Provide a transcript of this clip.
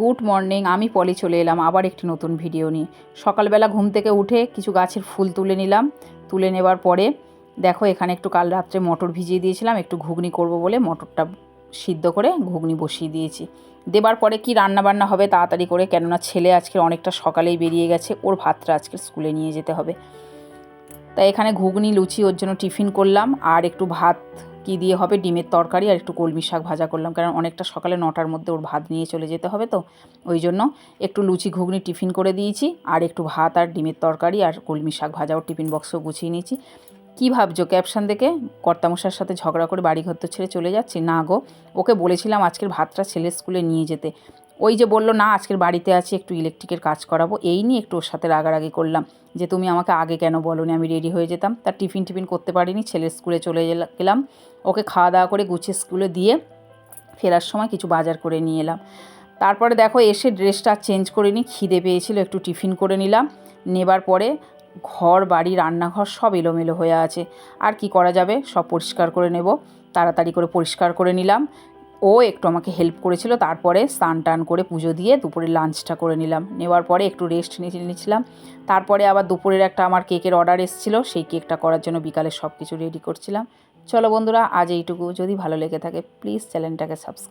Good morning, আমি পলি চলে এলাম আবার একটি নতুন ভিডিও নিয়ে। সকালবেলা ঘুম থেকে উঠে কিছু গাছের ফুল তুলে নিলাম। তুলে নেবার পরে দেখো, এখানে একটু কাল রাত্রে মটর ভিজিয়ে দিয়েছিলাম, একটু ঘুগনি করব বলে মটরটা সিদ্ধ করে ঘুগনি বসিয়ে দিয়েছি। দেবার পরে কি রান্না বান্না হবে তাড়াতাড়ি করে, কেননা ছেলে আজকে অনেকটা সকালেই বেরিয়ে গেছে, ওর ভাতটা আজকে স্কুলে নিয়ে যেতে হবে। তাই এখানে ঘুগনি, লুচি, ওর জন্য টিফিন করলাম, আর একটু ভাত কি দিয়ে হবে? ডিমের তরকারি আর একটু কলমি শাক ভাজা করলাম। কারণ অনেকটা সকালে নটার মধ্যে ওর ভাত নিয়ে চলে যেতে হবে তো। ওই জন্য একটু লুচি ঘুগনি টিফিন করে দিয়েছি। আর একটু ভাত আর ডিমের তরকারি আর কলমি শাক ভাজা ভাজাও টিফিন বক্সও গুছিয়ে নিয়েছি। কি ভাবছ ক্যাপশন দেখে? কর্তামশার সাথে ঝগড়া করে বাড়িঘর তো ছেড়ে চলে যাচ্ছি। না গো, ওকে বলেছিলাম আজকের ভাতটা ছেলে স্কুলে নিয়ে যেতে। ওই যে বলল, না, আজকের বাড়িতে আছি, একটু ইলেকট্রিকের কাজ করাবো। এই নিয়ে একটু ওর সাথে রাগারাগি করলাম যে, তুমি আমাকে আগে কেন বলোনি? আমি রেডি হয়ে যেতাম। তার টিফিন টিফিন করতে পারিনি, ছেলের স্কুলে চলে গেলাম। ওকে খাওয়া দাওয়া করে গুছিয়ে স্কুলে দিয়ে ফেরার সময় কিছু বাজার করে নিয়ে এলাম। তারপরে দেখো, এসে ড্রেসটা চেঞ্জ করে নিই খিদে পেয়েছিল, একটু টিফিন করে নিলাম। নেবার পরে ঘর, বাড়ি, রান্নাঘর সব এলোমেলো হয়ে আছে। আর কি করা যাবে? সব পরিষ্কার করে নেব। তাড়াতাড়ি করে পরিষ্কার করে নিলাম। ও একটু আমাকে হেল্প করেছিল, তারপরে স্নান টান করে পুজো দিয়ে দুপুরে লাঞ্চটা করে নিলাম। নেওয়ার পরে একটু রেস্ট নিয়ে নিয়েছিলাম। তারপরে আবার দুপুরের একটা আমার কেকের অর্ডার এসেছিল, সেই কেকটা করার জন্য বিকালে সব কিছু রেডি করছিলাম। চলো বন্ধুরা, আজ এইটুকু। যদি ভালো লেগে থাকে প্লিজ চ্যানেলটাকে সাবস্ক্রাইব